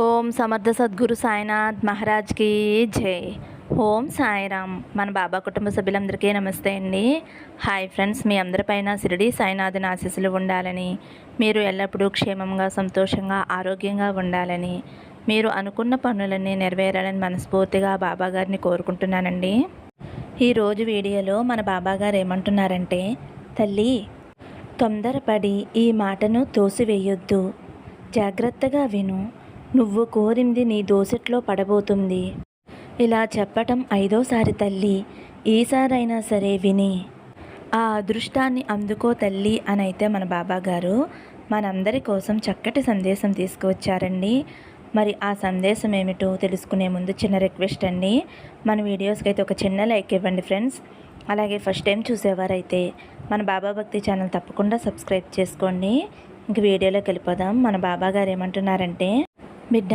ఓం సమర్థ సద్గురు సాయినాథ్ మహారాజ్కి జై. ఓం సాయిరామ్. మన బాబా కుటుంబ సభ్యులందరికీ నమస్తే అండి. హాయ్ ఫ్రెండ్స్ మీ అందరిపైన షిరిడి సాయినాథుని ఆశీస్సులు ఉండాలని మీరు ఎల్లప్పుడూ క్షేమంగా సంతోషంగా ఆరోగ్యంగా ఉండాలని మీరు అనుకున్న పనులన్నీ నెరవేరాలని మనస్ఫూర్తిగా బాబాగారిని కోరుకుంటున్నానండి. ఈరోజు వీడియోలో మన బాబా గారు ఏమంటున్నారంటే తల్లి తొందరపడి ఈ మాటను తోసివేయొద్దు. జాగ్రత్తగా విను. నువ్వు కోరింది నీ దోసెట్లో పడబోతుంది. ఇలా చెప్పటం ఐదోసారి తల్లి ఈసారైనా సరే విని. ఆ అదృష్టాన్ని అందుకో తల్లి అని అయితే మన బాబాగారు మనందరి కోసం చక్కటి సందేశం తీసుకువచ్చారండి. మరి ఆ సందేశం ఏమిటో తెలుసుకునే ముందు చిన్న రిక్వెస్ట్ అండి. మన వీడియోస్కి అయితే ఒక చిన్న లైక్ ఇవ్వండి ఫ్రెండ్స్. అలాగే ఫస్ట్ టైం చూసేవారైతే మన బాబా భక్తి ఛానల్ తప్పకుండా సబ్స్క్రైబ్ చేసుకోండి. ఇంక వీడియోలోకి వెళ్ళిపోదాం. మన బాబా గారు ఏమంటున్నారంటే బిడ్డ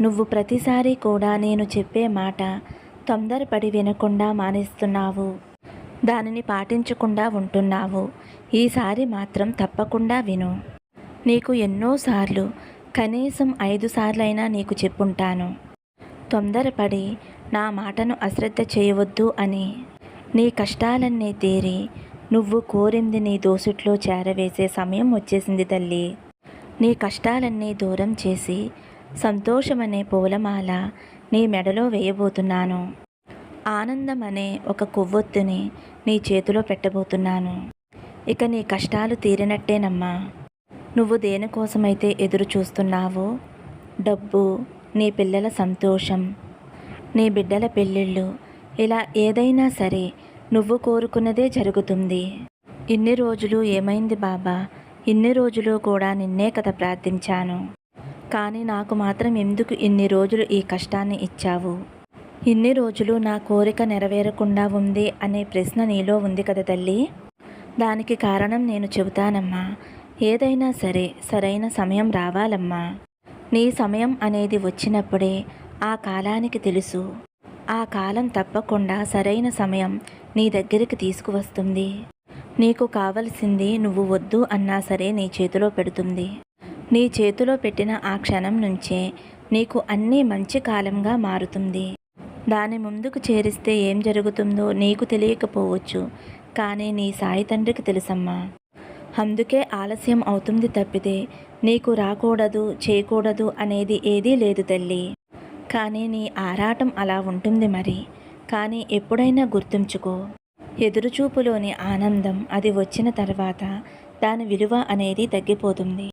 నువ్వు ప్రతిసారి కూడా నేను చెప్పే మాట తొందరపడి వినకుండా మానేస్తున్నావు. దానిని పాటించకుండా ఉంటున్నావు. ఈసారి మాత్రం తప్పకుండా విను. నీకు ఎన్నోసార్లు కనీసం ఐదు సార్లైనా నీకు చెప్పుంటాను. తొందరపడి నా మాటను అశ్రద్ధ చేయవద్దు అని. నీ కష్టాలన్నీ తీరి నువ్వు కోరింది నీ దోసుట్లో చేరవేసే సమయం వచ్చేసింది తల్లి. నీ కష్టాలన్నీ దూరం చేసి సంతోషమనే పూలమాల నీ మెడలో వేయబోతున్నాను. ఆనందం అనే ఒక కొవ్వొత్తుని నీ చేతిలో పెట్టబోతున్నాను. ఇక నీ కష్టాలు తీరినట్టేనమ్మా. నువ్వు దేనికోసమైతే ఎదురు చూస్తున్నావో డబ్బు నీ పిల్లల సంతోషం నీ బిడ్డల పెళ్ళిళ్ళు ఇలా ఏదైనా సరే నువ్వు కోరుకున్నదే జరుగుతుంది. ఇన్ని రోజులు ఏమైంది బాబా? ఇన్ని రోజులు కూడా నిన్నే కదా ప్రార్థించాను. కానీ నాకు మాత్రం ఎందుకు ఇన్ని రోజులు ఈ కష్టాన్ని ఇచ్చావు? ఇన్ని రోజులు నా కోరిక నెరవేరకుండా ఉంది అనే ప్రశ్న నీలో ఉంది కదా తల్లి? దానికి కారణం నేను చెబుతానమ్మా. ఏదైనా సరే సరైన సమయం రావాలమ్మా. నీ సమయం అనేది వచ్చినప్పుడే ఆ కాలానికి తెలుసు. ఆ కాలం తప్పకుండా సరైన సమయం నీ దగ్గరికి తీసుకువస్తుంది. నీకు కావలసింది నువ్వు వద్దు అన్నా సరే నీ చేతిలో పెడుతుంది. నీ చేతిలో పెట్టిన ఆ క్షణం నుంచే నీకు అన్నీ మంచి కాలంగా మారుతుంది. దాని ముందుకు చేరిస్తే ఏం జరుగుతుందో నీకు తెలియకపోవచ్చు కానీ నీ సాయి తండ్రికి తెలుసమ్మా. అందుకే ఆలస్యం అవుతుంది తప్పితే నీకు రాకూడదు చేయకూడదు అనేది ఏదీ లేదు తల్లి. కానీ నీ ఆరాటం అలా ఉంటుంది మరి. కానీ ఎప్పుడైనా గుర్తుంచుకో. ఎదురుచూపులోని ఆనందం అది వచ్చిన తర్వాత దాని విలువ అనేది తగ్గిపోతుంది.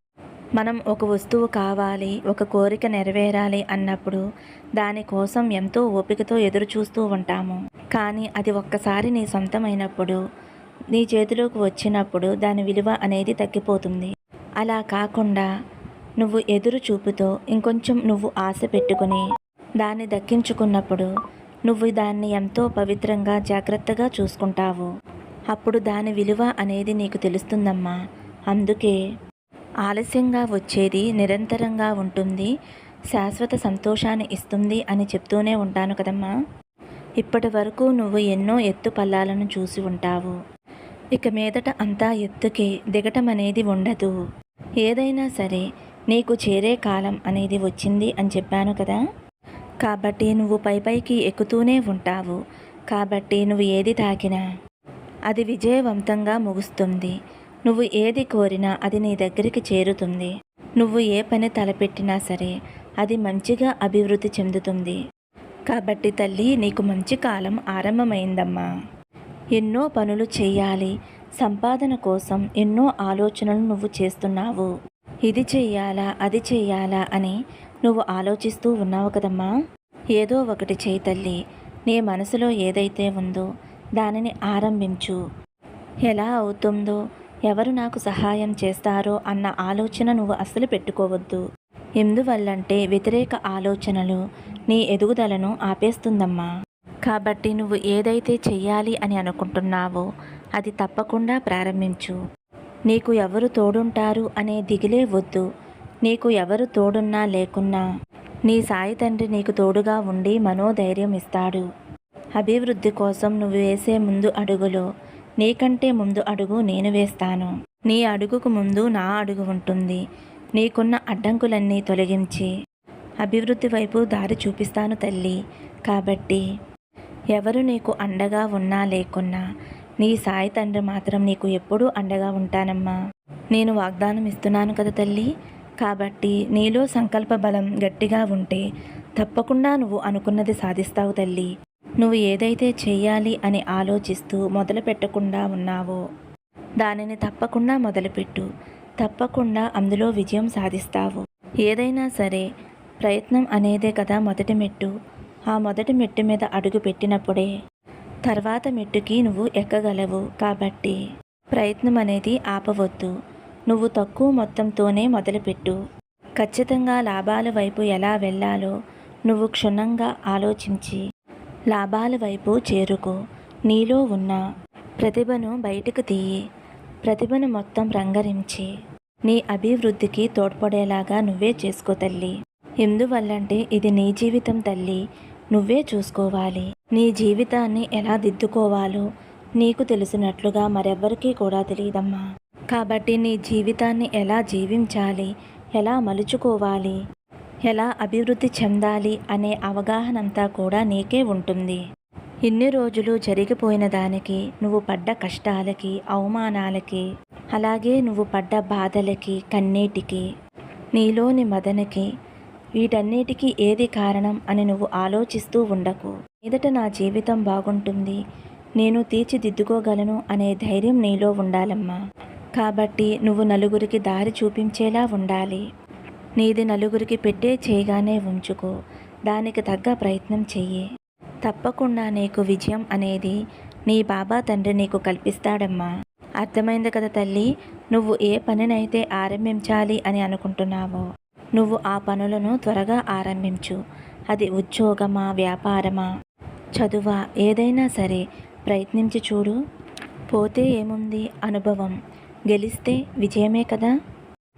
మనం ఒక వస్తువు కావాలి ఒక కోరిక నెరవేరాలి అన్నప్పుడు దానికోసం ఎంతో ఓపికతో ఎదురు చూస్తూ ఉంటాము. కానీ అది ఒక్కసారి నీ సొంతమైనప్పుడు నీ చేతిలోకి వచ్చినప్పుడు దాని విలువ అనేది తగ్గిపోతుంది. అలా కాకుండా నువ్వు ఎదురు చూపుతో ఇంకొంచెం నువ్వు ఆశ పెట్టుకుని దాన్ని దక్కించుకున్నప్పుడు నువ్వు దాన్ని ఎంతో పవిత్రంగా జాగ్రత్తగా చూసుకుంటావు. అప్పుడు దాని విలువ అనేది నీకు తెలుస్తుందమ్మా. అందుకే ఆలస్యంగా వచ్చేది నిరంతరంగా ఉంటుంది శాశ్వత సంతోషాన్ని ఇస్తుంది అని చెప్తూనే ఉంటాను కదమ్మా. ఇప్పటి వరకు నువ్వు ఎన్నో ఎత్తు పల్లాలను చూసి ఉంటావు. ఇక మీదట అంతా ఎత్తుకే దిగటం అనేది ఉండదు. ఏదైనా సరే నీకు చేరే కాలం అనేది వచ్చింది అని చెప్పాను కదా. కాబట్టి నువ్వు పై పైకి ఎక్కుతూనే ఉంటావు. కాబట్టి నువ్వు ఏది తాకినా అది విజయవంతంగా ముగుస్తుంది. నువ్వు ఏది కోరినా అది నీ దగ్గరికి చేరుతుంది. నువ్వు ఏ పని తలపెట్టినా సరే అది మంచిగా అభివృద్ధి చెందుతుంది. కాబట్టి తల్లి నీకు మంచి కాలం ఆరంభమైందమ్మా. ఎన్నో పనులు చేయాలి. సంపాదన కోసం ఎన్నో ఆలోచనలు నువ్వు చేస్తున్నావు. ఇది చెయ్యాలా అది చెయ్యాలా అని నువ్వు ఆలోచిస్తూ ఉన్నావు కదమ్మా. ఏదో ఒకటి చేయి తల్లి. నీ మనసులో ఏదైతే ఉందో దానిని ఆరంభించు. ఎలా అవుతుందో ఎవరు నాకు సహాయం చేస్తారో అన్న ఆలోచన నువ్వు అస్సలు పెట్టుకోవద్దు. ఎందువల్లంటే వ్యతిరేక ఆలోచనలు నీ ఎదుగుదలను ఆపేస్తుందమ్మా. కాబట్టి నువ్వు ఏదైతే చెయ్యాలి అని అనుకుంటున్నావో అది తప్పకుండా ప్రారంభించు. నీకు ఎవరు తోడుంటారు అనే దిగిలే వద్దు. నీకు ఎవరు తోడున్నా లేకున్నా నీ సాయి తండ్రి నీకు తోడుగా ఉండి మనోధైర్యం ఇస్తాడు. అభివృద్ధి కోసం నువ్వు వేసే ముందు అడుగులో నీకంటే ముందు అడుగు నేను వేస్తాను. నీ అడుగుకు ముందు నా అడుగు ఉంటుంది. నీకున్న అడ్డంకులన్నీ తొలగించి అభివృద్ధి వైపు దారి చూపిస్తాను తల్లి. కాబట్టి ఎవరు నీకు అండగా ఉన్నా లేకున్నా నీ సాయి తండ్రి మాత్రం నీకు ఎప్పుడూ అండగా ఉంటానమ్మా. నేను వాగ్దానం ఇస్తున్నాను కదా తల్లి. కాబట్టి నీలో సంకల్ప బలం గట్టిగా ఉంటే తప్పకుండా నువ్వు అనుకున్నది సాధిస్తావు తల్లి. నువ్వు ఏదైతే చేయాలి అని ఆలోచిస్తూ మొదలు పెట్టకుండా ఉన్నావో దానిని తప్పకుండా మొదలుపెట్టు. తప్పకుండా అందులో విజయం సాధిస్తావు. ఏదైనా సరే ప్రయత్నం అనేదే కదా మొదటి మెట్టు. ఆ మొదటి మెట్టు మీద అడుగు పెట్టినప్పుడే తర్వాత మెట్టుకి నువ్వు ఎక్కగలవు కాబట్టి ప్రయత్నం అనేది ఆపవద్దు. నువ్వు తక్కువ మొత్తంతోనే మొదలుపెట్టు. ఖచ్చితంగా లాభాల వైపు ఎలా వెళ్ళాలో నువ్వు క్షుణ్ణంగా ఆలోచించి లాభాల వైపు చేరుకో. నీలో ఉన్న ప్రతిభను బయటకు తీయి. ప్రతిభను మొత్తం రంగరించి. నీ అభివృద్ధికి తోడ్పడేలాగా నువ్వే చేసుకో తల్లి. ఎందువల్లంటే ఇది నీ జీవితం తల్లి. నువ్వే చూసుకోవాలి. నీ జీవితాన్ని ఎలా దిద్దుకోవాలో నీకు తెలిసినట్లుగా మరెవ్వరికీ కూడా తెలియదమ్మా. కాబట్టి నీ జీవితాన్ని ఎలా జీవించాలి? ఎలా మలుచుకోవాలి? ఎలా అభివృద్ధి చెందాలి అనే అవగాహనంతా కూడా నీకే ఉంటుంది. ఇన్ని రోజులు జరిగిపోయిన దానికి నువ్వు పడ్డ కష్టాలకి అవమానాలకి అలాగే నువ్వు పడ్డ బాధలకి కన్నీటికి నీలోని మదనకి వీటన్నిటికీ ఏది కారణం అని నువ్వు ఆలోచిస్తూ ఉండకు. ఎదట నా జీవితం బాగుంటుంది నేను తీర్చిదిద్దుకోగలను అనే ధైర్యం నీలో ఉండాలమ్మా. కాబట్టి నువ్వు నలుగురికి దారి చూపించేలా ఉండాలి. నీది నలుగురికి పెట్టే చేయగానే ఉంచుకో. దానికి తగ్గ ప్రయత్నం చెయ్యి. తప్పకుండా నీకు విజయం అనేది నీ బాబా తండ్రి నీకు కల్పిస్తాడమ్మా. అర్థమైంది కదా తల్లి? నువ్వు ఏ పనినైతే ఆరంభించాలి అని అనుకుంటున్నావో నువ్వు ఆ పనులను త్వరగా ఆరంభించు. అది ఉద్యోగమా వ్యాపారమా? చదువా? ఏదైనా సరే ప్రయత్నించి చూడు. పోతే ఏముంది? అనుభవం. గెలిస్తే విజయమే కదా?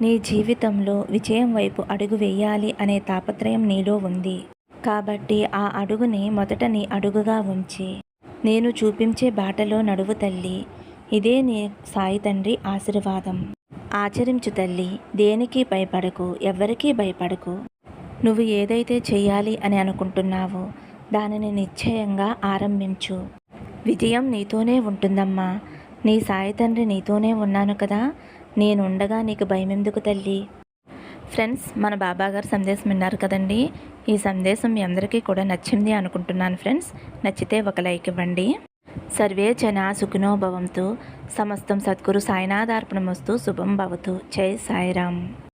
నీ జీవితంలో విజయం వైపు అడుగు వేయాలి అనే తాపత్రయం నీలో ఉంది. కాబట్టి ఆ అడుగుని మొదట నీ అడుగుగా ఉంచి నేను చూపించే బాటలో నడువు తల్లి ఇదే నీ సాయి తండ్రి ఆశీర్వాదం. ఆచరించు తల్లి దేనికి భయపడకు ఎవ్వరికీ భయపడకు. నువ్వు ఏదైతే చేయాలి అని అనుకుంటున్నావో దానిని నిశ్చయంగా ఆరంభించు. విజయం నీతోనే ఉంటుందమ్మా. నీ సాయి తండ్రి నీతోనే ఉన్నాను కదా నేనుండగా నీకు భయం ఎందుకు తల్లి? ఫ్రెండ్స్ మన బాబాగారు సందేశం విన్నారు కదండి. ఈ సందేశం మీ అందరికీ కూడా నచ్చింది అనుకుంటున్నాను ఫ్రెండ్స్. నచ్చితే ఒక లైక్ ఇవ్వండి. సర్వే జన సుఖినో భవంతు. సమస్తం సద్గురు సాయినాథార్పణమస్తు. శుభం భవతు. జై సాయిరామ్.